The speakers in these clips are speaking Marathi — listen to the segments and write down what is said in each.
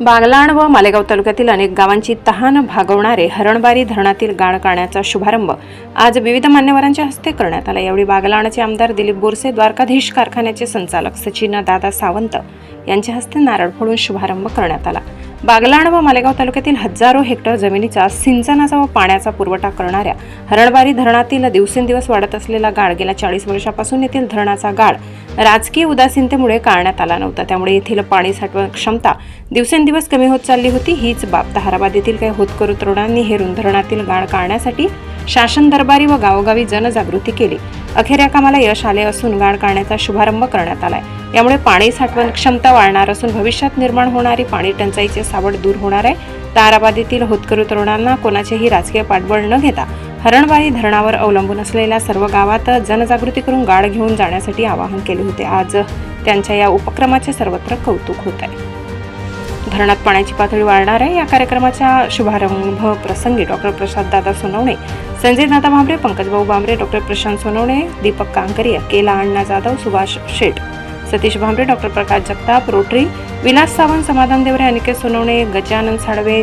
बागलाण व मालेगाव तालुक्यातील अनेक गावांची तहान भागवणारे हरणबारी धरणातील गाळ काढण्याचा शुभारंभ आज विविध मान्यवरांच्या हस्ते करण्यात आला. यावेळी बागलाणचे आमदार दिलीप बोरसे द्वारकाधीश कारखान्याचे संचालक सचिन दादा सावंत यांच्या हस्ते नारळ फोडून शुभारंभ करण्यात आला. बागलाण व मालेगाव तालुक्यातील हजारो हेक्टर जमिनीचा सिंचनाचा व पाण्याचा पुरवठा करणाऱ्या हरणबारी धरणातील दिवसेंदिवस वाढत असलेला गाळ गेल्या चाळीस वर्षापासून येथील धरणाचा गाळ राजकीय उदासीनतेमुळे काढण्यात आला नव्हता. त्यामुळे येथील पाणी साठवण क्षमता दिवसेंदिवस कमी होत चालली होती हीच बाब. ताहराबाद येथील काही होतकरू तरुणांनी हेरून धरणातील गाळ काढण्यासाठी शासन दरबारी व गावोगावी जनजागृती केली. अखेर या कामाला यश आले असून गाळ काढण्याचा शुभारंभ करण्यात आलाय. यामुळे पाणी साठवण क्षमता वाढणार असून भविष्यात निर्माण होणारी पाणी टंचाईचे सावड दूर होणार आहे. ताराबाद येथील होतकरू तरुणांना कोणाचेही राजकीय पाठबळ न घेता हरणबारी धरणावर अवलंबून असलेल्या सर्व गावात जनजागृती करून गाळ घेऊन जाण्यासाठी आवाहन केले होते. आज त्यांच्या या उपक्रमाचे सर्वत्र कौतुक होत आहे धरणात पाण्याची पातळी वाढणार आहे. या कार्यक्रमाच्या शुभारंभ प्रसंगी डॉक्टर प्रसाद दादा सोनवणे संजय दादा भांबरे पंकजभाऊ भांबरे डॉक्टर प्रशांत सोनवणे दीपक कांकरिया केला अण्णा जाधव सुभाष शेठ सतीश भांबरे डॉक्टर प्रकाश जगताप रोटरी विलास सावंत समाधान देवरे अनिकेत सोनवणे गजानन साडवे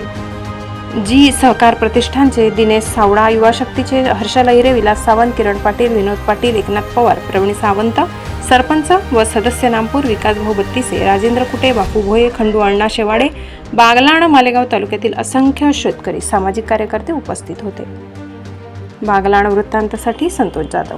जी सहकार प्रतिष्ठानचे दिनेश सावडा युवा शक्तीचे हर्ष लहिरे विलास सावंत किरण पाटील विनोद पाटील एकनाथ पवार प्रवीण सावंत सरपंच व सदस्य नामपूर विकास भाऊ बत्तीसे राजेंद्र कुटे बापू भोये खंडू अण्णा शेवाडे बागलाण मालेगाव तालुक्यातील असंख्य शेतकरी सामाजिक कार्यकर्ते उपस्थित होते. बागलाण वृत्तांतासाठी संतोष जाधव.